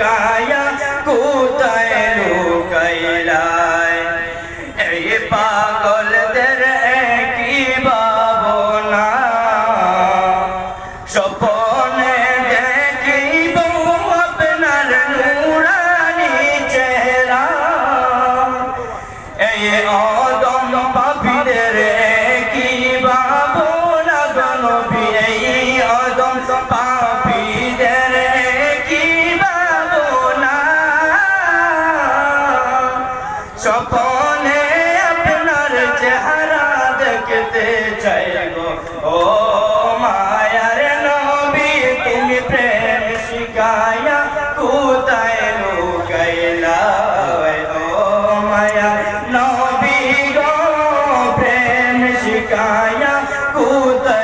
কায়া কোথায় লুকাইলায় এই পাগলদের কি ভাবনা। স্বপনে দেখিব আপনার নুরানি চেহারা। এই অদম পাপিদের কি ভাবনা, গণবি, এই অদম পা স্বপনে আপনার চেহারা দেখতে চাই গো। ও মায়ার নবী, তুমি প্রেম শিখায়া কোথায় লুকাইলা ও মায়া নবী গো, প্রেম শিখায়া কোথায়